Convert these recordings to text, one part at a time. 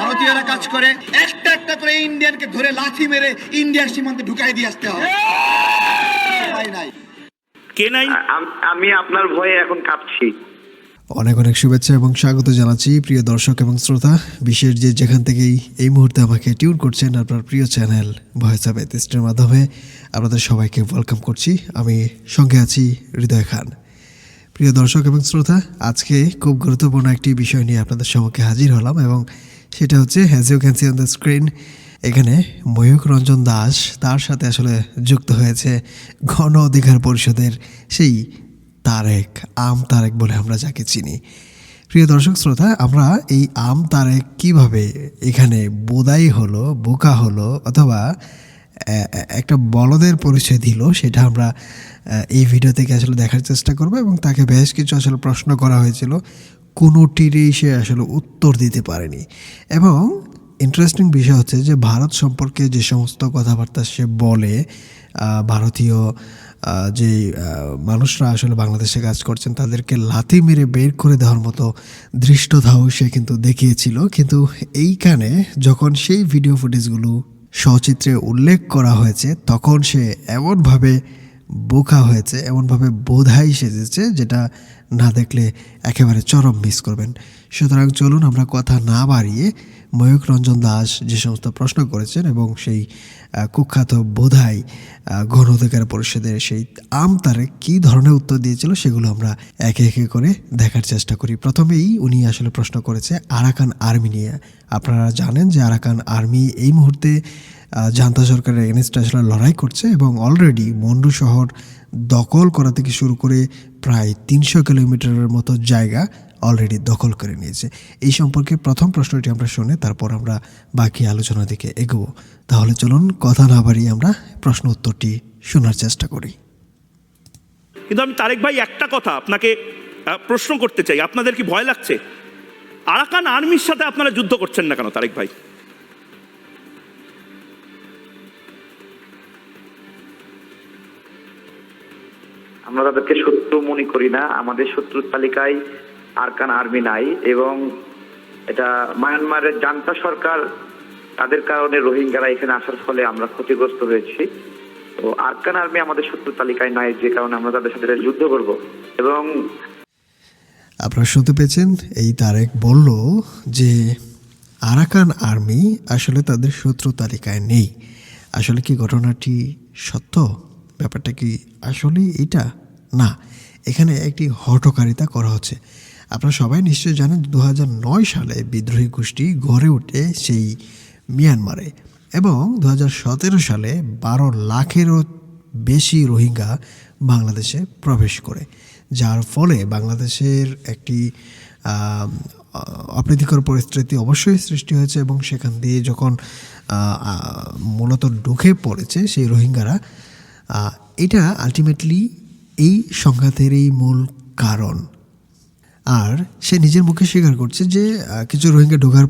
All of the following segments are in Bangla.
ভারতীয়রা কাজ করে একটা একটা করে ইন্ডিয়ানকে ধরে লাথি মেরে ইন্ডিয়ার সীমান্তে ঢুকাই দিয়ে আসতে হবে নাই নাই। কে নাই? আমি আপনার ভয়ে এখন কাঁপছি। অনেক অনেক শুভেচ্ছা এবং স্বাগত জানাচ্ছি প্রিয় দর্শক এবং শ্রোতা। বিশেষ যে যেখান থেকেই এই মুহূর্তে আমাকে টিউন করছেন আপনার প্রিয় চ্যানেল ভয়েস অফ এথিস্টের মাধ্যমে আপনাদের সবাইকে ওয়েলকাম করছি। আমি সঙ্গে আছি হৃদয় খান। প্রিয় দর্শক এবং শ্রোতা আজকে খুব গুরুত্বপূর্ণ একটি বিষয় নিয়ে আপনাদের সম্মুখে হাজির হলাম এবং সেটা হচ্ছে has you can see on the screen এখানে ময়ূক রঞ্জন দাস তার সাথে আসলে যুক্ত হয়েছে গণ অধিকার পরিষদের সেই তারেক, আম তারেক বলে আমরা যাকে চিনি। প্রিয় দর্শক শ্রোতা, আমরা এই আম তারেক কীভাবে এখানে বোদাই হলো, বোকা হলো, অথবা একটা বলদের পরিচয় দিল, সেটা আমরা এই ভিডিও থেকে আসলে দেখার চেষ্টা করব এবং তাকে বেশ কিছু আসলে প্রশ্ন করা হয়েছিল। কোনোটিরই সে আসলে উত্তর দিতে পারেনি। এবং ইন্টারেস্টিং বিষয় হচ্ছে যে ভারত সম্পর্কে যে সমস্ত কথাবার্তা সে বলে ভারতীয় যে মানুষরা আসলে বাংলাদেশে কাজ করছেন, তাদেরকে লাথি মেরে বের করে দেওয়ার মতো দৃষ্টতাও সে কিন্তু দেখিয়েছিল। কিন্তু এইখানে যখন সেই ভিডিও ফুটেজগুলো সচিত্রে উল্লেখ করা হয়েছে, তখন সে এমনভাবে বোকা হয়েছে, এমনভাবে বোধাই সেজেছে, যেটা না দেখলে একেবারে চরম মিস করবেন। সুতরাং চলুন আমরা কথা না বাড়িয়ে ময়ূক রঞ্জন দাস যে সমস্ত প্রশ্ন করেছেন এবং সেই কুখ্যাত বোধাই গণ অধিকার পরিষদের সেই আম তারে কী ধরনের উত্তর দিয়েছিল সেগুলো আমরা একে একে করে দেখার চেষ্টা করি। প্রথমেই উনি আসলে প্রশ্ন করেছে আরাকান আর্মি নিয়ে। আপনারা জানেন যে আরাকান আর্মি এই মুহূর্তে জান্তা সরকারের এগেনস্টে আসলে লড়াই করছে এবং অলরেডি মন্ডু শহর দখল করা থেকে শুরু করে প্রায় তিনশো কিলোমিটারের মতো জায়গা অলরেডি দখল করে নিয়েছে। এই সম্পর্কে প্রথম প্রশ্নটি আমরা শুনে তারপর আমরা বাকি আলোচনা দিকে এগোবো। তাহলে চলুন কথা না বাড়িয়ে আমরা প্রশ্ন উত্তরটি শোনার চেষ্টা করি। কিন্তু আমি তারেক ভাই একটা কথা আপনাকে প্রশ্ন করতে চাই। আপনাদের কি ভয় লাগছে? আরাকান আর্মির সাথে আপনারা যুদ্ধ করছেন না কেন তারেক ভাই? আমরা তাদেরকে শত্রু মনে করি না। আমাদের শত্রুর তালিকায় আরকান আর্মি নাই এবং এটা মায়ানমারের জান্তা সরকার, তাদের কারণে রোহিঙ্গারা এখানে আসার ফলে আমরা ক্ষতিগ্রস্ত হয়েছি। তো আরকান আর্মি আমাদের শত্রুর তালিকায় নাই, যে কারণে আমরা তাদের সাথে যুদ্ধ করব। এবং আপনারা শুনতে পেয়েছেন, এই তারেক বলল যে আরাকান আর্মি আসলে তাদের শত্রু তালিকায় নেই। আসলে কি ঘটনাটি সত্য? ব্যাপারটা কি আসলে এটা? না, এখানে একটি হটকারিতা করা হচ্ছে। আপনারা সবাই নিশ্চয়ই জানেন দু হাজার নয় সালে বিদ্রোহী গোষ্ঠী গড়ে ওঠে সেই মিয়ানমারে এবং দু হাজার সতেরো সালে বারো লাখেরও বেশি রোহিঙ্গা বাংলাদেশে প্রবেশ করে, যার ফলে বাংলাদেশের একটি অপ্রীতিকর পরিস্থিতি অবশ্যই সৃষ্টি হয়েছে এবং সেখান দিয়ে যখন মূলত ঢুকে পড়েছে সেই রোহিঙ্গারা এটা আলটিমেটলি এই সংঘাতেরই মূল কারণ। আর সে নিজের মুখে স্বীকার করছে যে কিছু রোহিঙ্গা ঢোকার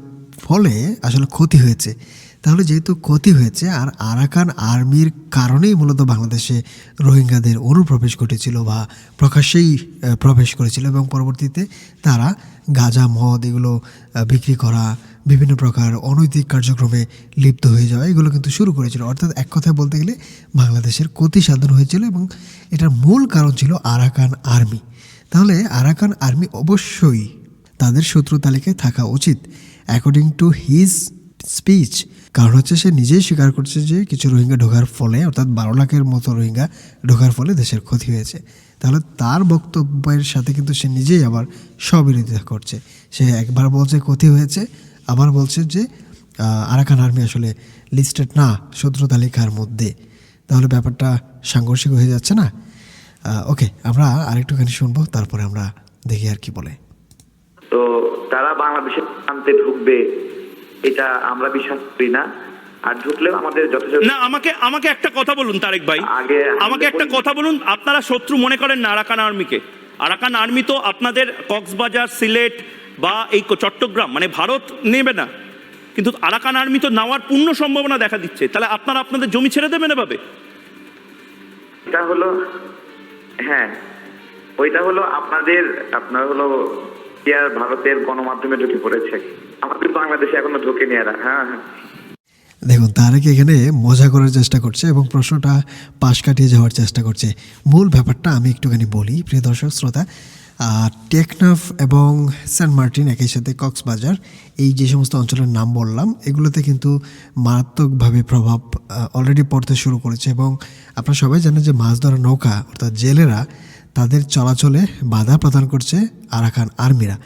ফলে আসলে ক্ষতি হয়েছে। তাহলে যেহেতু ক্ষতি হয়েছে, আর আরাকান আর্মির কারণেই মূলত বাংলাদেশে রোহিঙ্গাদের অনুপ্রবেশ ঘটেছিল বা প্রকাশ্যেই প্রবেশ করেছিল এবং পরবর্তীতে তারা গাঁজা মদ এগুলো বিক্রি করা, বিভিন্ন প্রকার অনৈতিক কার্যক্রমে লিপ্ত হয়ে যাওয়া, এগুলো কিন্তু শুরু করেছিল। অর্থাৎ এক কথায় বলতে গেলে বাংলাদেশের ক্ষতি সাধন হয়েছিল এবং এটার মূল কারণ ছিল আরাকান আর্মি। তাহলে আরাকান আর্মি অবশ্যই তাদের শত্রু তালিকায় থাকা উচিত অ্যাকর্ডিং টু হিজ স্পিচ কারণ হচ্ছে সে নিজেই স্বীকার করছে যে কিছু রোহিঙ্গা ঢোকার ফলে, অর্থাৎ বারো লাখের মতো রোহিঙ্গা ঢোকার ফলে দেশের ক্ষতি হয়েছে। তাহলে তার বক্তব্যের সাথে কিন্তু সে নিজেই আবার স্ববিরোধিতা করছে। সে একবার বলছে ক্ষতি হয়েছে, আবার বলছে যে আরাকান আর্মি আসলে লিস্টেড না শত্রু তালিকার মধ্যে। তাহলে ব্যাপারটা সাংঘর্ষিক হয়ে যাচ্ছে না? ওকে আমরা আরেকটুখানি শুনব তারপরে আমরা দেখি আর কি বলে। তো তারা বাংলাদেশের প্রান্তে ঢুকবে এটা আমরা বিশ্বাস করি না। আর ঢুকলেও আমাদের যথেষ্ট না আমাকে আমাকে একটা কথা বলুন তারেক ভাই। আগে আমাকে একটা কথা বলুন আপনারা শত্রু মনে করেন না আরাকান আর্মিকে? আরাকান আর্মি তো আপনাদের কক্সবাজার সিলেট বা এই চট্টগ্রাম মানে ভারত নেবে না। কিন্তু আরাকান আর্মি তো নেওয়ার পূর্ণ সম্ভাবনা দেখা দিচ্ছে। তাহলে আপনারা আপনাদের জমি ছেড়ে দেবেন এভাবে? এটা হলো হ্যাঁ ওইটা হলো আপনাদের, আপনার হলো ইন্ডিয়ার ভারতের গণমাধ্যমে ঢুকে পড়েছে। আমাদের বাংলাদেশে এখনও ঢুকে নিয়ে হ্যাঁ হ্যাঁ। দেখুন কি এখানে মজা করার চেষ্টা করছে এবং প্রশ্নটা পাশ কাটিয়ে যাওয়ার চেষ্টা করছে। মূল ব্যাপারটা আমি একটুখানি বলি, প্রিয় দর্শক, শ্রোতা টেকনাফ এবং সেন্ট মার্টিন একই সাথে কক্সবাজার, এই যে সমস্ত অঞ্চলের নাম বললাম, এগুলোতে কিন্তু মারাত্মকভাবে প্রভাব অলরেডি পড়তে শুরু করেছে এবং আপনারা সবাই জানেন যে মাছ ধরা নৌকা অর্থাৎ জেলেরা তাদের চলাচলে বাধা প্রদান করছে আরাকান আর্মিরা।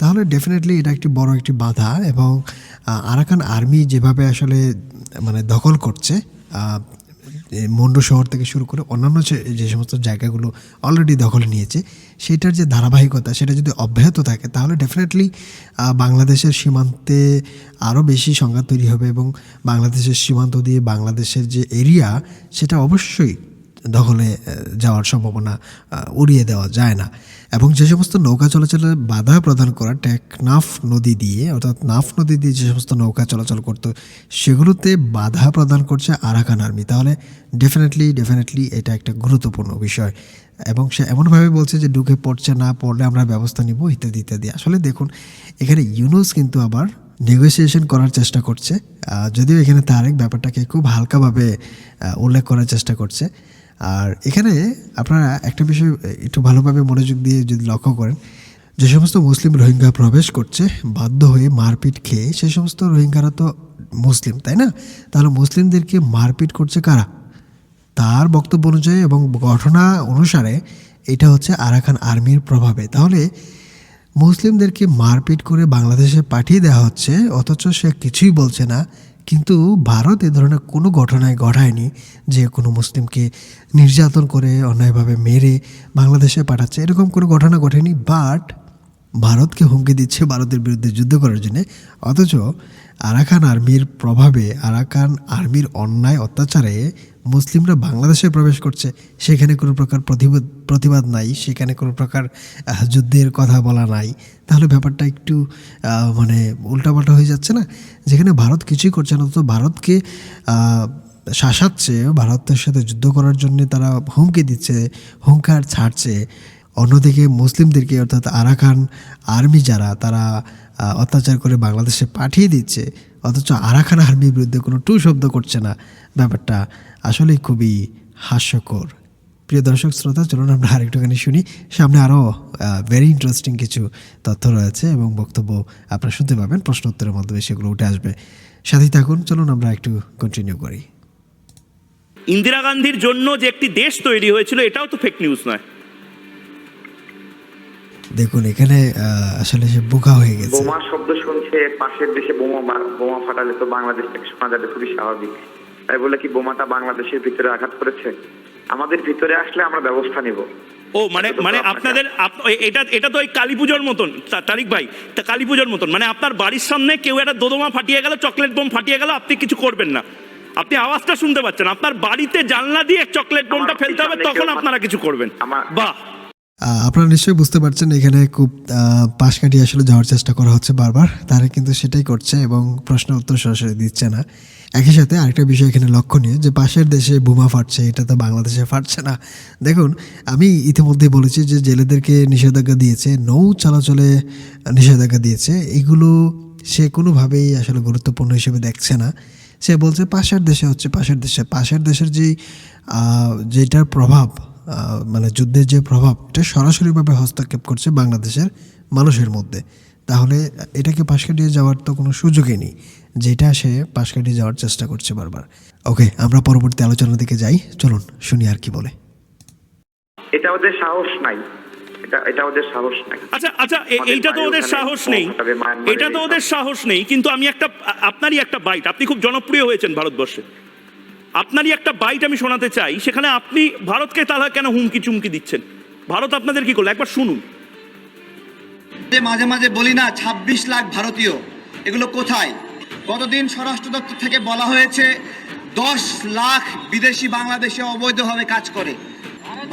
তাহলে ডেফিনেটলি এটা একটি বড় একটি বাধা এবং আরাকান আর্মি যেভাবে আসলে মানে দখল করছে মন্ডু শহর থেকে শুরু করে অন্যান্য যে সমস্ত জায়গাগুলো অলরেডি দখলে নিয়েছে, সেটার যে ধারাবাহিকতা, সেটা যদি অব্যাহত থাকে, তাহলে ডেফিনেটলি বাংলাদেশের সীমান্তে আরও বেশি সংঘাত তৈরি হবে এবং বাংলাদেশের সীমান্ত দিয়ে বাংলাদেশের যে এরিয়া সেটা অবশ্যই দখলে যাওয়ার সম্ভাবনা উড়িয়ে দেওয়া যায় না। এবং যে সমস্ত নৌকা চলাচলে বাধা প্রদান করা টেকনাফ নদী দিয়ে, অর্থাৎ নাফ নদী দিয়ে যে সমস্ত নৌকা চলাচল করতো, সেগুলোতে বাধা প্রদান করছে আরাকান আর্মি। তাহলে ডেফিনেটলি ডেফিনেটলি এটা একটা গুরুত্বপূর্ণ বিষয়। এবং সে এমনভাবে বলছে যে, ঢুকে পড়ছে না পড়লে আমরা ব্যবস্থা নিব, ইত্যাদি ইত্যাদি। আসলে দেখুন, এখানে ইউনুস কিন্তু আবার নেগোসিয়েশন করার চেষ্টা করছে। যদিও এখানে তারেক ব্যাপারটাকে খুব হালকাভাবে উল্লেখ করার চেষ্টা করছে। আর এখানে আপনারা একটা বিষয় একটু ভালোভাবে মনোযোগ দিয়ে যদি লক্ষ্য করেন, যে সমস্ত মুসলিম রোহিঙ্গা প্রবেশ করছে, বাধ্য হয়ে মারপিট খেয়ে, সেই সমস্ত রোহিঙ্গারা তো মুসলিম, তাই না? তাহলে মুসলিমদেরকে মারপিট করছে কারা? তার বক্তব্য অনুযায়ী এবং ঘটনা অনুসারে এটা হচ্ছে আরাকান আর্মির প্রভাবে। তাহলে মুসলিমদেরকে মারপিট করে বাংলাদেশে পাঠিয়ে দেওয়া হচ্ছে, অথচ সে কিছুই বলছে না। কিন্তু ভারত এ ধরনের কোনো ঘটনায় ঘটায়নি যে কোনো মুসলিমকে নির্যাতন করে, অন্যায়ভাবে মেরে বাংলাদেশে পাঠাচ্ছে। এরকম কোনো ঘটনা ঘটেনি বাট ভারতকে হুমকি দিচ্ছে ভারতের বিরুদ্ধে যুদ্ধ করার জন্যে। অথচ আরাকান আর্মির প্রভাবে আরাকান আর্মির অন্যায় অত্যাচারে মুসলিমরা বাংলাদেশে প্রবেশ করছে। সেখানে কোনো প্রকার প্রতিবাদ নাই, সেখানে কোনো প্রকার যুদ্ধের কথা বলা নাই। তাহলে ব্যাপারটা একটু মানে উল্টাপাল্টা হয়ে যাচ্ছে না? যেখানে ভারত কিছুই করছে না তো ভারতকে শাসাচ্ছে, ভারতের সাথে যুদ্ধ করার জন্য তারা হুমকি দিচ্ছে, হুঙ্কার ছাড়ছে। অন্যদিকে মুসলিমদেরকে, অর্থাৎ আরাকান আর্মি যারা, তারা অত্যাচার করে বাংলাদেশে পাঠিয়ে দিচ্ছে, অথচ আরাকান আর্মির বিরুদ্ধে কোনো টু শব্দ করছে না। ব্যাপারটা আসলেই খুবই হাস্যকর। প্রিয় দর্শক, শ্রোতা, চলুন আমরা আরেকটুখানি শুনি। সামনে আরও ভেরি ইন্টারেস্টিং কিছু তথ্য রয়েছে এবং বক্তব্য আপনারা শুনতে পাবেন প্রশ্ন উত্তরের মাধ্যমে সেগুলো উঠে আসবে। সাথেই থাকুন, চলুন আমরা একটু কন্টিনিউ করি। ইন্দিরা গান্ধীর জন্য যে একটি দেশ তৈরি হয়েছিল, এটাও তো ফেক নিউজ নয়। দেখুন এখানে আসলে সে বোকা হয়ে গেছে। বোমা শব্দ শুনছে পাশের দেশে বোমা বোমা ফাটালে তো বাংলাদেশ থেকে শোনা যাবে খুবই স্বাভাবিক। তাই বলে কি বোমাটা বাংলাদেশের ভিতরে আঘাত করেছে? আমাদের ভিতরে আসলে আমরা ব্যবস্থা নিব। ও মানে এটা তো মানে আপনাদের এটা এটা তো ওই কালী পুজোর মতন তারিক ভাই তা কালী পুজোর মতন। মানে আপনার বাড়ির সামনে কেউ একটা দোদমা ফাটিয়ে গেল চকলেট বোম ফাটিয়ে গেল আপনি কিছু করবেন না। আপনি আওয়াজটা শুনতে পাচ্ছেন। আপনার বাড়িতে জানলা দিয়ে চকলেট বোমটা ফেলতে হবে তখন আপনারা কিছু করবেন। আমার- বাহ! আপনারা নিশ্চয়ই বুঝতে পারছেন, এখানে খুব পাশ কাটিয়ে আসলে যাওয়ার চেষ্টা করা হচ্ছে বারবার। তারা কিন্তু সেটাই করছে এবং প্রশ্ন উত্তর সরাসরি দিচ্ছে না। একই সাথে আরেকটা বিষয় এখানে লক্ষণীয়, যে পাশের দেশে বোমা ফাটছে, এটা তো বাংলাদেশে ফাটছে না। দেখুন, আমি ইতিমধ্যে বলেছি যে জেলেদেরকে নিষেধাজ্ঞা দিয়েছে, নৌ চলাচলে নিষেধাজ্ঞা দিয়েছে। এগুলো সে কোনোভাবেই আসলে গুরুত্বপূর্ণ হিসেবে দেখছে না। সে বলছে, পাশের দেশে হচ্ছে, পাশের দেশে, পাশের দেশের যেই যেটার প্রভাব মানে যুদ্ধের যে প্রভাব এটা সরাসরিভাবে হস্তক্ষেপ করছে বাংলাদেশের মানুষের মধ্যে। তাহলে এটাকে পাশ কাটিয়ে যাওয়ার তো কোনো সুযোগই নেই যেটা সে পাশ কাটিয়ে যাওয়ার চেষ্টা করছে বারবার। ওকে আমরা পরবর্তী আলোচনার দিকে যাই। চলুন শুনি আর কি বলে। এটা ওদের সাহস নাই। এটা এটা ওদের সাহস নাই। আচ্ছা আচ্ছা এইটা তো ওদের সাহস নেই। এটা তো ওদের সাহস নেই কিন্তু আমি একটা আপনারই একটা বাইট। আপনি খুব জনপ্রিয় হয়েছেন ভারতবর্ষে। আপনারই একটা বাইট আমি শোনাতে চাই সেখানে আপনি ভারতকে তাহলে কেন হুমকি চুমকি দিচ্ছেন? ভারত আপনাদের কি করল? একবার শুনুন। যে মাঝে মাঝে বলি না ২৬ লাখ ভারতীয় এগুলো কোথায়? গতদিন স্বরাষ্ট্র দপ্তর থেকে বলা হয়েছে দশ লাখ বিদেশি বাংলাদেশে অবৈধভাবে কাজ করে।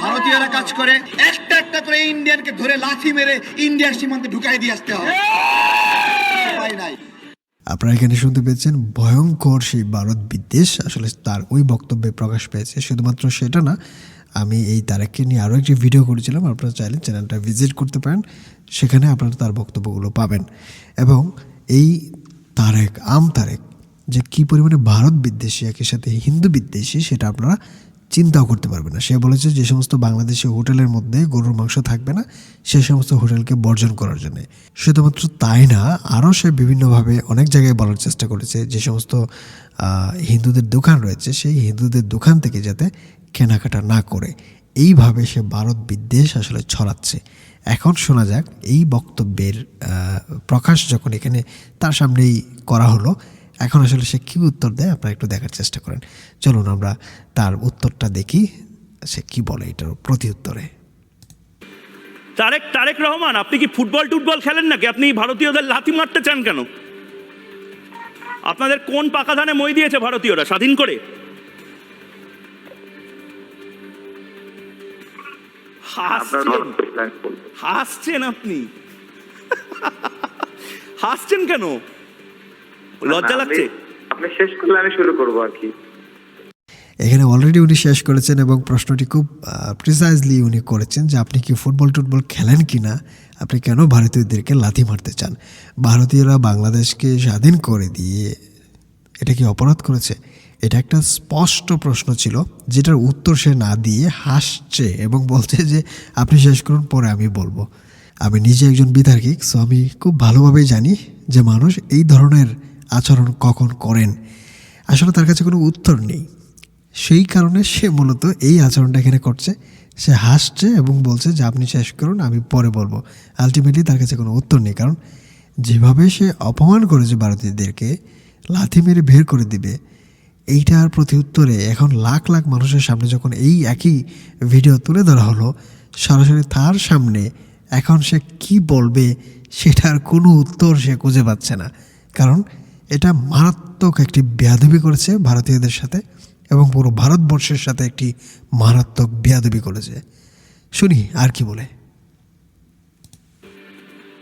ভারতীয়রা কাজ করে একটা একটা করে ইন্ডিয়ানকে ধরে লাথি মেরে ইন্ডিয়ার সীমান্তে ঢুকাই দিয়ে আসতে হবে নাই। আপনারা এখানে শুনতে পেয়েছেন, ভয়ঙ্কর সেই ভারত বিদ্বেষ। আসলে তার ওই বক্তব্যে প্রকাশ পেয়েছে। শুধুমাত্র সেটা না, আমি এই তারেককে নিয়ে আরও একটি ভিডিও করেছিলাম। আপনারা চাইলে চ্যানেলটা ভিজিট করতে পারেন। সেখানে আপনারা তার বক্তব্যগুলো পাবেন। এবং এই তারেক, আম তারেক, যে কী পরিমাণে ভারত বিদ্বেষী একই সাথে হিন্দু বিদ্বেষী, সেটা আপনারা চিন্তাও করতে পারবে না। সে বলেছে যে সমস্ত বাংলাদেশি হোটেলের মধ্যে গরুর মাংস থাকবে না, সে সমস্ত হোটেলকে বর্জন করার জন্য। শুধুমাত্র তাই না, আরও সে বিভিন্নভাবে অনেক জায়গায় বলার চেষ্টা করেছে যে সমস্ত হিন্দুদের দোকান রয়েছে, সেই হিন্দুদের দোকান থেকে যাতে কেনাকাটা না করে। এইভাবে সে ভারত বিদ্বেষ আসলে ছড়াচ্ছে। এখন শোনা যাক, এই বক্তব্যের প্রকাশ যখন এখানে তার সামনেই করা হলো এখন আসলে সে কী উত্তর দেয়? আপনারা একটু দেখার চেষ্টা করেন। চলুন আমরা তার উত্তরটা দেখি। সে কি বলে এটার প্রতি উত্তরে তারেক তারেক রহমান আপনি কি ফুটবল টুটবল খেলেন নাকি? আপনি ভারতীয়দের লাথি মারতে চান কেন? আপনাদের কোন পাকা ধানে মই দিয়েছে ভারতীয়রা? স্বাধীন করে। হাসছেন আপনি। হাসছেন কেন? লজ্জা লাগছে? আপনি- শেষ করলে আমি শুরু করব আর কি। এখানে অলরেডি উনি শেষ করেছেন এবং প্রশ্নটি খুব প্রিসাইজলি উনি করেছেন যে আপনি কি ফুটবল টুটবল খেলেন কি না আপনি কেন ভারতীয়দেরকে লাথি মারতে চান? ভারতীয়রা বাংলাদেশকে স্বাধীন করে দিয়ে এটা কি অপরাধ করেছে? এটা একটা স্পষ্ট প্রশ্ন ছিল যেটার উত্তর সে না দিয়ে হাসছে এবং বলছে যে আপনি শেষ করুন পরে আমি বলব। আমি নিজে একজন বিতার্কিক সো আমি খুব ভালোভাবেই জানি যে মানুষ এই ধরনের আচরণ কখন করেন? আসলে তার কাছে কোনো উত্তর নেই। সেই কারণে সে মূলত এই আচরণটা এখানে করছে। সে হাসছে এবং বলছে যে, আপনি শেষ করুন, আমি পরে বলব। আলটিমেটলি তার কাছে কোনো উত্তর নেই, কারণ যেভাবে সে অপমান করেছে ভারতীয়দেরকে, লাথি মেরে বের করে দিবে, এইটার প্রতি উত্তরে এখন লাখ লাখ মানুষের সামনে যখন এই একই ভিডিও তুলে ধরা হলো, সরাসরি তার সামনে এখন সে কি বলবে, সেটার কোনো উত্তর সে খুঁজে পাচ্ছে না। কারণ এটা মারাত্মক একটি বেয়াদবি করেছে ভারতীয়দের সাথে এবং পুরো ভারতবর্ষের সাথে একটি মারাত্মক বেয়াদবি করেছে। শুনি আর কি বলে?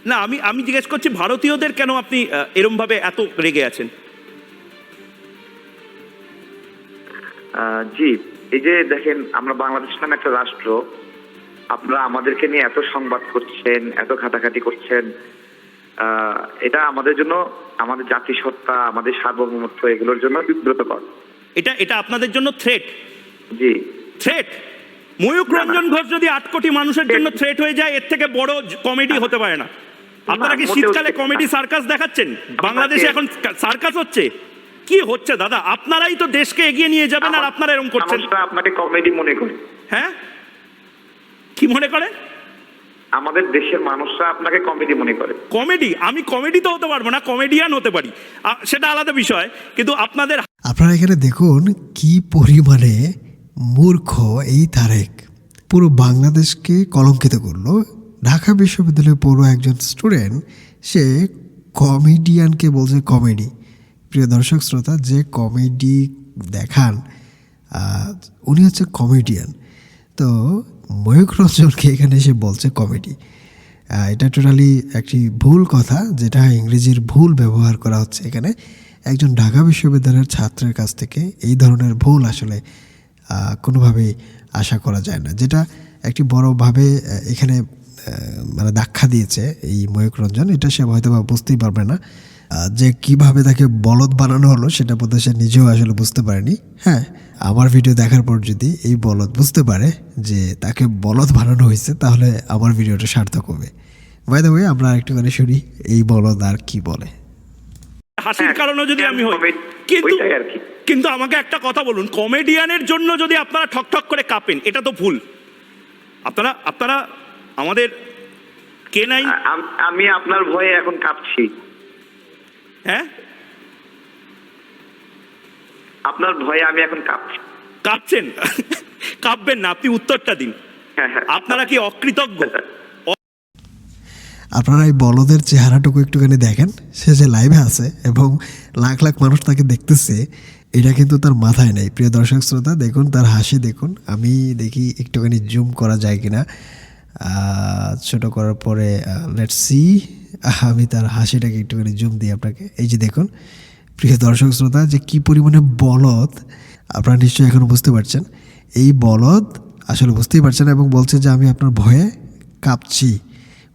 না আমি আমি জিজ্ঞেস করছি ভারতীয়দের কেন আপনি এরমভাবে এত রেগে আছেন? আহ, জি এই যে দেখেন আমরা বাংলাদেশ নামে একটা রাষ্ট্র। আপনারা আমাদেরকে নিয়ে এত সংবাদ করছেন এত ঘাটাঘাটি করছেন। এটা আমাদের জন্য আমাদের জাতিসত্তা আমাদের সার্বভৌমত্ব এগুলোর জন্য বিব্রতকর। এটা এটা আপনাদের জন্য থ্রেট জি। থ্রেট ময়ূক রঞ্জন ঘোষ যদি আট কোটি মানুষের জন্য থ্রেট হয়ে যায় এর থেকে বড় কমেডি হতে পারে না। আপনারা কি শীতকালে কমেডি সার্কাস দেখাচ্ছেন? বাংলাদেশে এখন সার্কাস হচ্ছে? কি হচ্ছে দাদা? আপনারাই তো দেশকে এগিয়ে নিয়ে যাবেন আর আপনারা এরকম করছেন। আপনাকে কমেডি মনে করে। হ্যাঁ? কি মনে করে? আমাদের দেশের মানুষরা আপনাকে কমেডি মনে করে। কমেডি আমি কমেডি তো হতে পারব না কমেডিয়ান হতে পারি। সেটা আলাদা বিষয় কিন্তু আপনাদের আপনারা এখানে দেখুন কি পরিমাণে মূর্খ এই তারেক। পুরো বাংলাদেশকে কলঙ্কিত করল। ঢাকা বিশ্ববিদ্যালয়ে পড়ো একজন স্টুডেন্ট সে কমেডিয়ানকে বলছে কমেডি প্রিয় দর্শক শ্রোতা যে কমেডি দেখান উনি হচ্ছে কমেডিয়ান তো ময়ূক রঞ্জনকে এখানে এসে বলছে কমেডি। এটা টোটালি একটি ভুল কথা, যেটা ইংরেজির ভুল ব্যবহার করা হচ্ছে এখানে। একজন ঢাকা বিশ্ববিদ্যালয়ের ছাত্রের কাছ থেকে এই ধরনের ভুল আসলে কোনোভাবেই আশা করা যায় না। যেটা একটি বড়ভাবে এখানে মানে দাক্ষা দিয়েছে এই ময়ূক রঞ্জন এটা সে হয়তো বা বুঝতেই পারবে না যে কীভাবে তাকে বলদ বানানো হলো, সেটা বোধহয় সে নিজেও আসলে বুঝতে পারেনি। হ্যাঁ আমার ভিডিও দেখার পর যদি এই বলদ বুঝতে পারে যে তাকে বলদ বানানো হয়েছে তাহলে আমার ভিডিওটা সার্থক হবে। বাই দ্য ওয়ে আমরা একটুখানি শুনি এই বলদ আর কি বলে। হাসির হ্যাঁ, কারণে যদি আমি হই। কিন্তু ওইটাই আর কি। কিন্তু আমাকে একটা কথা বলুন কমেডিয়ানের জন্য যদি আপনারা ঠক ঠক করে কাঁপেন এটা তো ভুল। আপনারা আপনারা আমাদের কে নাই? আমি আপনার ভয়ে এখন কাঁপছি। হ্যাঁ? আপনার ভয়ে আমি এখন কাঁপছি। কাঁপছেন? কাঁপবেন না আপনি উত্তরটা দিন। হ্যাঁ হ্যাঁ। আপনারা কি অকৃতজ্ঞ? আপনারা এই বলদের চেহারাটুকু একটুখানি দেখেন সে যে লাইভে আছে এবং লাখ লাখ মানুষ তাকে দেখতেছে এটা কিন্তু তার মাথায় নেই। প্রিয় দর্শক শ্রোতা দেখুন তার হাসি দেখুন। আমি দেখি একটুখানি জুম করা যায় কিনা। আহ, ছোট করার পরে লেটস সি আমি তার হাসিটাকে একটুখানি জুম দিই আপনাকে। এই যে দেখুন প্রিয় দর্শক শ্রোতা, যে কি পরিমাণে বলদ, আপনারা নিশ্চয়ই এখন বুঝতে পারছেন। এই বলদ আসলে বুঝতেই পারছেন এবং বলছে যে আমি আপনার ভয়ে কাঁপছি।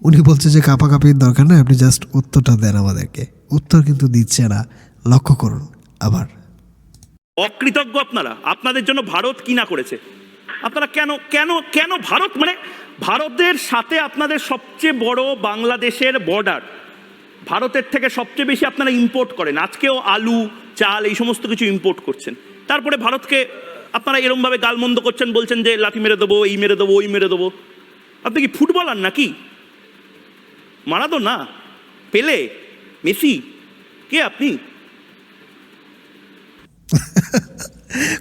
উনি বলছে যে কাঁপাকাঁপির দরকার নয় আপনি জাস্ট উত্তরটা দেন আমাদেরকে। উত্তর কিন্তু দিচ্ছে না। লক্ষ্য করুন আবার। অকৃতজ্ঞ আপনারা, আপনাদের জন্য ভারত কি না করেছে? আপনারা কেন কেন কেন ভারত? মানে ভারতের সাথে আপনাদের সবচেয়ে বড় বাংলাদেশের বর্ডার ভারতের থেকে সবচেয়ে বেশি আপনারা ইম্পোর্ট করেন। আজকেও আলু, চাল এই সমস্ত কিছু ইম্পোর্ট করছেন। তারপরে ভারতকে আপনারা এরমভাবে গালমন্দ করছেন, বলছেন যে লাঠি মেরে দেবো, এই মেরে দেবো, ওই মেরে দেবো। আপনি কি ফুটবলার নাকি? মারাদো না পেলে? মেসি? কে আপনি?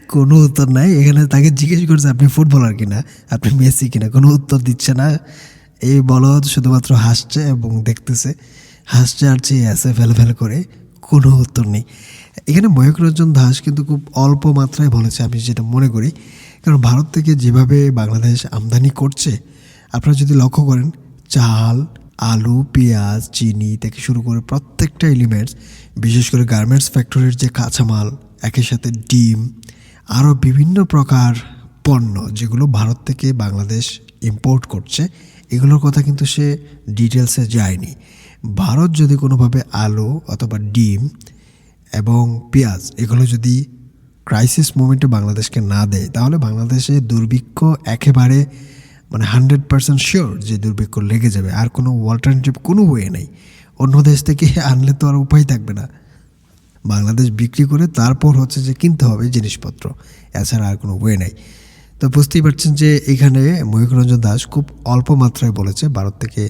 কোনো উত্তর নাই। এখানে তাকে জিজ্ঞেস করছে, আপনি ফুটবলার কিনা? আপনি মেসি কিনা? কোনো উত্তর দিচ্ছে না। এই বলদ শুধুমাত্র হাসছে এবং দেখতেছে। চেয়ে আছে ফেলে ফেলে করে কোনো উত্তর নেই। এখানে ময়ূক রঞ্জন দাস কিন্তু খুব অল্প মাত্রায় বলেছে, আমি যেটা মনে করি। কারণ ভারত থেকে যেভাবে বাংলাদেশ আমদানি করছে, আপনারা যদি লক্ষ্য করেন, চাল, আলু, পেঁয়াজ, চিনি থেকে শুরু করে প্রত্যেকটা এলিমেন্টস, বিশেষ করে গার্মেন্টস ফ্যাক্টরির যে কাঁচামাল একই সাথে ডিম, আরও বিভিন্ন প্রকার পণ্য যেগুলো ভারত থেকে বাংলাদেশ ইম্পোর্ট করছে, এগুলোর কথা কিন্তু সে ডিটেলসে যায়নি। ভারত যদি কোনোভাবে আলু অথবা ডিম এবং পেঁয়াজ, এগুলো যদি ক্রাইসিস মোমেন্টে বাংলাদেশকে না দেয়, তাহলে বাংলাদেশে দুর্ভিক্ষ একেবারে মানে হান্ড্রেড পার্সেন্ট শিওর যে দুর্ভিক্ষ লেগে যাবে। আর কোনো অল্টারনেটিভ কোনো ওয়ে নেই। অন্য দেশ থেকে আনলে তো আর উপায় থাকবে না। বাংলাদেশ বিক্রি করে তারপর হচ্ছে যে কিনতে হবে জিনিসপত্র। এছাড়া আর কোনো ওয়ে নাই। তো বুঝতেই পারছেন যে এখানে ময়ূররঞ্জন দাস খুব অল্প মাত্রায় বলেছে, ভারত থেকে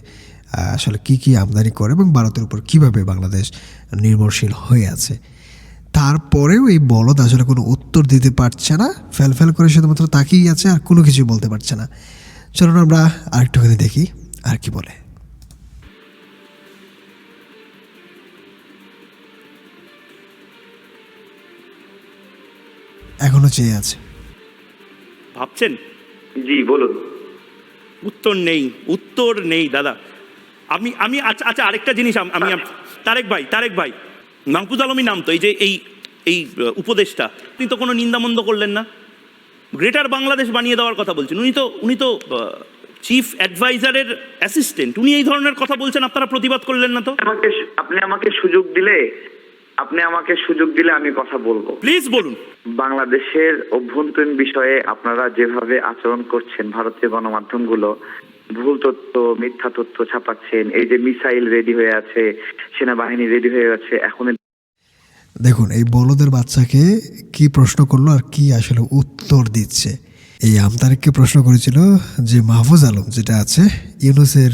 আসলে কি কি আমদানি করে এবং ভারতের উপর কীভাবে বাংলাদেশ নির্ভরশীল হয়ে আছে। তারপরেও এই বলদ আসলে কোনো উত্তর দিতে পারছে না। ফেল ফেল করে শুধুমাত্র তাকিয়ে আছে আর কোনো কিছু বলতে পারছে না। চলুন আমরা আরেকটুখানি দেখি আর কি বলে। এখনও চেয়ে আছে। ভাবছেন? জি বলুন। উত্তর নেই উত্তর নেই দাদা। আমি আমি আচ্ছা আচ্ছা আরেকটা জিনিস আমি তারেক ভাই তারেক ভাই মাহফুজ আলমী নাম তো এই যে এই এই উপদেশটা তিনি তো কোনো নিন্দামন্দ করলেন না। গ্রেটার বাংলাদেশ বানিয়ে দেওয়ার কথা বলছেন। উনি তো উনি তো চিফ অ্যাডভাইজারের অ্যাসিস্ট্যান্ট। উনি এই ধরনের কথা বলছেন আপনারা প্রতিবাদ করলেন না তো? আমাকে আপনি আমাকে সুযোগ দিলে আপনি আমাকে সুযোগ দিলে আমি কথা বলব। প্লিজ বলুন। বাংলাদেশের অভ্যন্তরীণ বিষয়ে আপনারা যেভাবে আচরণ করছেন ভারতীয় গণমাধ্যমগুলো ভুল তথ্য মিথ্যা তথ্য ছাপাচ্ছেন, এই যে মিসাইল রেডি হয়ে আছে, সেনাবাহিনী রেডি হয়ে আছে, এখন দেখুন, এই বলদের বাচ্চাকে কি প্রশ্ন করল আর কি আসলে উত্তর দিচ্ছে? এই আমতারেককে প্রশ্ন করেছিল যে মাহফুজ আলম, যেটা আছে ইউনুসের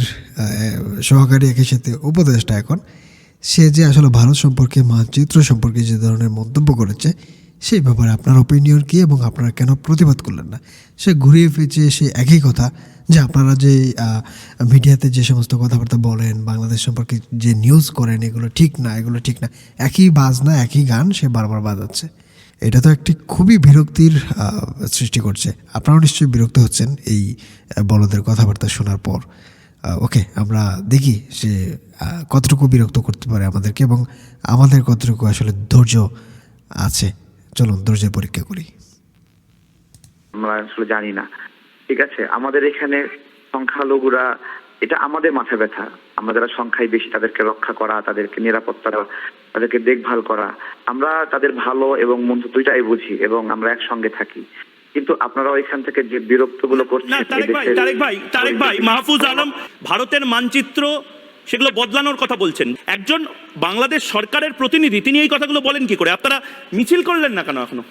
সহকারী একই সাথে উপদেষ্টা এখন, সে যে আসলে ভারত সম্পর্কে, মানচিত্র সম্পর্কে যে ধরনের মন্তব্য করেছে, সেই ব্যাপারে আপনার ওপিনিয়ন কি এবং আপনারা কেন প্রতিবাদ করলেন না? সে ঘুরিয়ে ফিরছে সে একই কথা যে আপনারা যে মিডিয়াতে যে সমস্ত কথাবার্তা বলেন, বাংলাদেশ সম্পর্কে যে নিউজ করেন, এগুলো ঠিক না, এগুলো ঠিক না, একই বাজনা, একই গান সে বারবার বাজাচ্ছে। এটা তো একটি খুবই বিরক্তির সৃষ্টি করছে। আপনারাও নিশ্চয়ই বিরক্ত হচ্ছেন এই বলদের কথাবার্তা শোনার পর। ওকে, আমরা দেখি সে কতটুকু বিরক্ত করতে পারে আমাদেরকে এবং আমাদের কতটুকু আসলে ধৈর্য আছে। চলুন ধৈর্যের পরীক্ষা করি। আমরা আসলে জানি না। ঠিক আছে আমাদের এখানে সংখ্যালঘুরা এটা আমাদের মাথা ব্যথা। আমরা যারা সংখ্যায় বেশি তাদেরকে রক্ষা করা তাদেরকে নিরাপত্তা তাদেরকে দেখভাল করা। আমরা তাদের ভালো এবং মন্দ দুইটাই বুঝি এবং আমরা একসঙ্গে থাকি। কিন্তু আপনারা এখান থেকে যে বিরক্তগুলো করছেন তারেক ভাই তারেক ভাই মাহফুজ আলম ভারতের মানচিত্র সেগুলো বদলানোর কথা বলছেন। একজন বাংলাদেশ সরকারের প্রতিনিধি তিনি এই কথাগুলো বলেন কি করে? আপনারা মিছিল করলেন না কেন এখনও?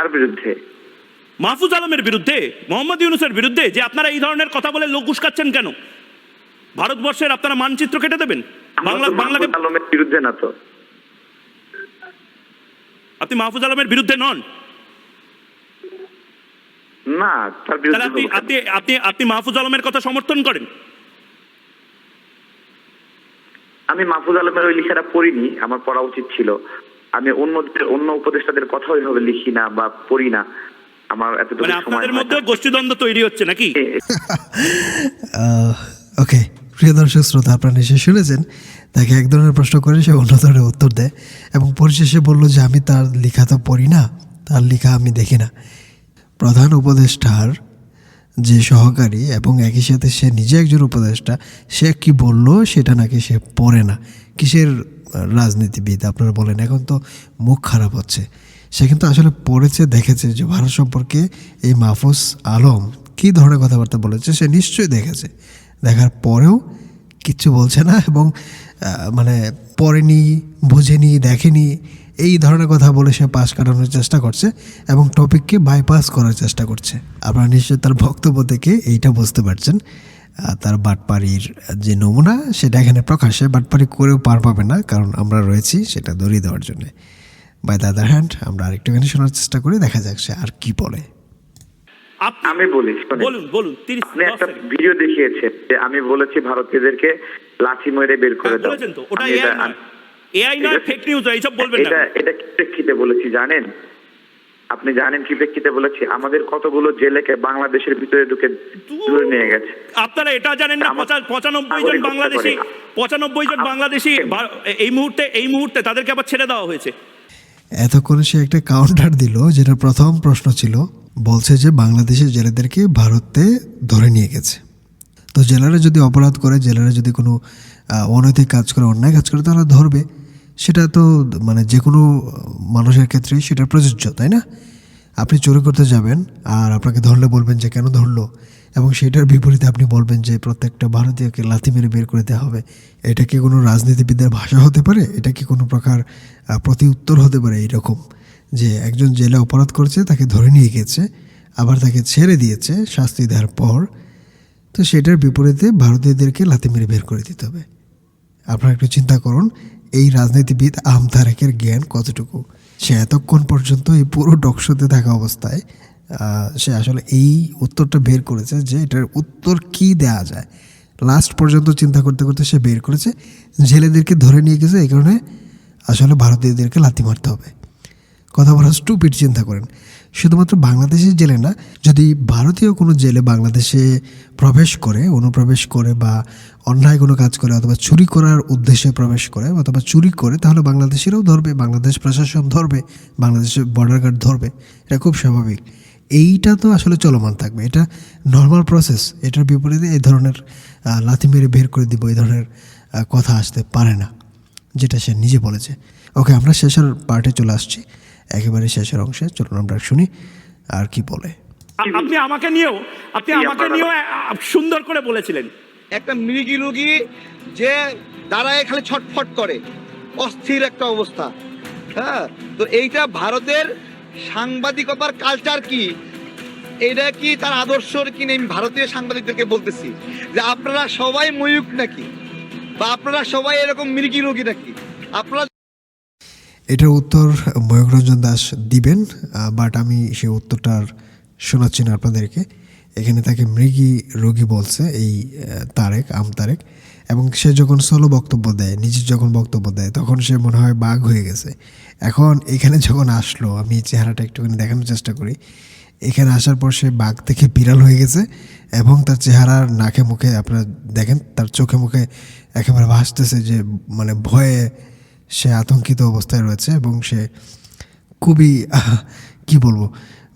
কার বিরুদ্ধে। মাহফুজ আলমের বিরুদ্ধে মোহাম্মদ ইউনুসের বিরুদ্ধে যে আপনারা এই ধরনের কথা বলে লোক উস্কাচ্ছেন কেন? ভারতবর্ষের আপনারা মানচিত্র কেটে দেবেন? বাংলা বাংলাকে আলমের বিরুদ্ধে না তো। আপনি মাহফুজ আলমের বিরুদ্ধে নন? না তার বিরুদ্ধে আপনি আপনি আপনি আপনি মাহফুজ আলমের কথা সমর্থন করেন? আমি মাহফুজ আলমের ওই লেখাটা পড়িনি আমার পড়া উচিত ছিল। আমি অন্য অন্য উপদেষ্টাদের কথা ওইভাবে লিখি না বা পড়ি না। আমার এতটুকু মানে সময় আপনাদের মধ্যে। গোষ্ঠীদ্বন্দ্ব তৈরি হচ্ছে নাকি? ওকে প্রিয় দর্শক শ্রোতা আপনারা নিশ্চয়ই শুনেছেন। তাকে এক ধরনের প্রশ্ন করে সে অন্য ধরনের উত্তর দেয় এবং পরিশেষে বলল যে আমি তার লেখা তো পড়ি না তার লেখা আমি দেখি না। প্রধান উপদেষ্টার যে সহকারী এবং একই সাথে সে নিজে একজন উপদেষ্টা সে কি বলল সেটা নাকি সে পড়ে না। কিসের রাজনীতিবিদ, আপনারা বলেন, এখন তো মুখ খারাপ হচ্ছে। সে কিন্তু আসলে পড়েছে, দেখেছে যে ভারত সম্পর্কে এই মাহফুজ আলম কী ধরনের কথাবার্তা বলেছে, সে নিশ্চয়ই দেখেছে। দেখার পরেও কিচ্ছু বলছে না এবং মানে পড়েনি, বোঝেনি, দেখেনি, এই ধরনের কথা বলে সে পাশ কাটানোর চেষ্টা করছে এবং টপিককে বাইপাস করার চেষ্টা করছে। আপনারা নিশ্চয়ই তার বক্তব্য থেকে এইটা বুঝতে পারছেন। তার বাটপাড়ির যে নমুনা সেটা এখানে প্রকাশ্যে বাটপাড়ি করেও পার পাবে না কারণ আমরা রয়েছি সেটা দড়িয়ে দেওয়ার জন্য। বাই দ্য আদার হ্যান্ড আমরা আরেকটুখানি শোনার চেষ্টা করি দেখা যাক সে আর কি বলে। আমি বলি বলুন বলুন আপনি একটা ভিডিও দেখিয়েছেন যে আমি বলেছি ভারতীয়দেরকে লাঠি মেরে বের করে দাও। ওটা এআই এটা- ফেক নিউজ এইসব বলবেন না। এটা এটা কি প্রেক্ষিতে বলেছি জানেন? আপনি জানেন কি প্রেক্ষিতে বলেছি? আমাদের কতগুলো জেলেকে বাংলাদেশের ভিতরে ঢুকে তুলে নিয়ে গেছে। আপনারা এটা জানেন না পঁচানব্বই জন বাংলাদেশি পঁচানব্বই জন বাংলাদেশি এই মুহূর্তে এই মুহূর্তে তাদেরকে আবার ছেড়ে দেওয়া হয়েছে। এতক্ষণে সে একটা কাউন্টার দিল যেটা প্রথম প্রশ্ন ছিল বলছে যে বাংলাদেশের জেলেদেরকে ভারতে ধরে নিয়ে গেছে। তো জেলারা যদি অপরাধ করে জেলারা যদি কোনো আহ, অনৈতিক কাজ করে অন্যায় কাজ করে তাহলে ধরবে। সেটা তো মানে যে কোনো মানুষের ক্ষেত্রেই সেটা প্রযোজ্য, তাই না? আপনি চুরি করতে যাবেন আর আপনাকে ধরলে বলবেন যে, কেন ধরলো? এবং সেটার বিপরীতে আপনি বলবেন যে, প্রত্যেকটা ভারতীয়কে লাথি মেরে বের করে দেওয়া হবে। এটা কি কোনো রাজনীতিবিদের ভাষা হতে পারে? এটা কি কোনো প্রকার প্রতি উত্তর হতে পারে এইরকম? যে একজন জেলে অপরাধ করেছে, তাকে ধরে নিয়ে গেছে, আবার তাকে ছেড়ে দিয়েছে শাস্তি দেওয়ার পর। তো সেটার বিপরীতে ভারতীয়দেরকে লাথি মেরে বের করে দিতে হবে। আপনারা একটু চিন্তা করুন এই রাজনীতিবিদ আহম তারেকের জ্ঞান কতটুকু? সে এতক্ষণ পর্যন্ত এই পুরো ডকশোতে থাকা অবস্থায় সে আসলে এই উত্তরটা বের করেছে যে এটার উত্তর কি দেয়া যায়। লাস্ট পর্যন্ত চিন্তা করতে করতে সে বের করেছে, জেলেদেরকে ধরে নিয়ে গেছে, এই কারণে আসলে ভারতীয়দেরকে লাথি মারতে হবে। কথা বলা স্টুপিড চিন্তা করেন। শুধুমাত্র বাংলাদেশের জেলে না, যদি ভারতীয় কোনো জেলে বাংলাদেশে প্রবেশ করে, অনুপ্রবেশ করে বা অন্যায় কোনো কাজ করে অথবা চুরি করার উদ্দেশ্যে প্রবেশ করে অথবা চুরি করে তাহলে বাংলাদেশিরাও ধরবে বাংলাদেশ প্রশাসন ধরবে বাংলাদেশের বর্ডার গার্ড ধরবে। এটা খুব স্বাভাবিক। এইটা তো আসলে চলমান থাকবে। এটা নর্মাল প্রসেস এটার বিপরীতে এই ধরনের লাথি মেরে বের করে দিব এই ধরনের কথা আসতে পারে না যেটা সে নিজে বলেছে। ওকে আমরা শেষের পার্টে চলে আসছি। একেবারে শেষের অংশে চলুন আমরা শুনি আর কি বলে। আপনি আমাকে নিয়েও আপনি আমাকে নিয়েও সুন্দর করে বলেছিলেন। একটা মৃগী রোগী যে দাঁড়ায় খালি ছটফট করে। অস্থির একটা অবস্থা। হ্যাঁ? তো এইটা ভারতের সাংবাদিকতার কালচার কি? এটা কি তার আদর্শ কি নেই? ভারতীয় সাংবাদিকদেরকে বলতেছি যে আপনারা সবাই ময়ূক নাকি? বা আপনারা সবাই এরকম মৃগী রোগী নাকি? আপনারা এটার উত্তর ময়ূররঞ্জন দাস দিবেন বাট আমি সেই উত্তরটার শোনাচ্ছি না আপনাদেরকে। এখানে তাকে মৃগী রোগী বলছে, এই তারেক, আম তারেক। এবং সে যখন সোলো বক্তব্য দেয়, নিজের যখন বক্তব্য দেয়, তখন সে মনে হয় বাঘ হয়ে গেছে। এখন এখানে যখন আসলো, আমি চেহারাটা একটুখানি দেখানোর চেষ্টা করি, এখানে আসার পর সে বাঘ থেকে বিড়াল হয়ে গেছে এবং তার চেহারার নাকে মুখে আপনারা দেখেন, তার চোখে মুখে একেবারে ভাসতেছে যে মানে ভয়ে সে আতঙ্কিত অবস্থায় রয়েছে এবং সে খুবই কি বলব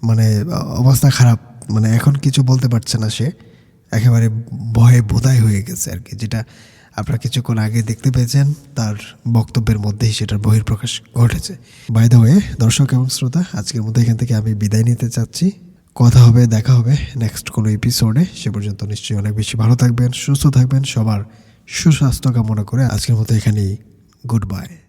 মানে অবস্থা খারাপ। মানে এখন কিছু বলতে পারছে না সে। একেবারে ভয়ে বোধাই হয়ে গেছে আর কি, যেটা আপনারা কিছুক্ষণ আগে দেখতে পেয়েছেন, তার বক্তব্যের মধ্যেই সেটার বহির্প্রকাশ ঘটেছে। বাই দ্য ওয়ে দর্শক এবং শ্রোতা, আজকের মধ্যে এখান থেকে আমি বিদায় নিতে চাচ্ছি। কথা হবে, দেখা হবে নেক্সট কোনো এপিসোডে সে পর্যন্ত নিশ্চয়ই অনেক বেশি ভালো থাকবেন, সুস্থ থাকবেন, সবার সুস্বাস্থ্য কামনা করে আজকের মতো এখানেই গুড বাই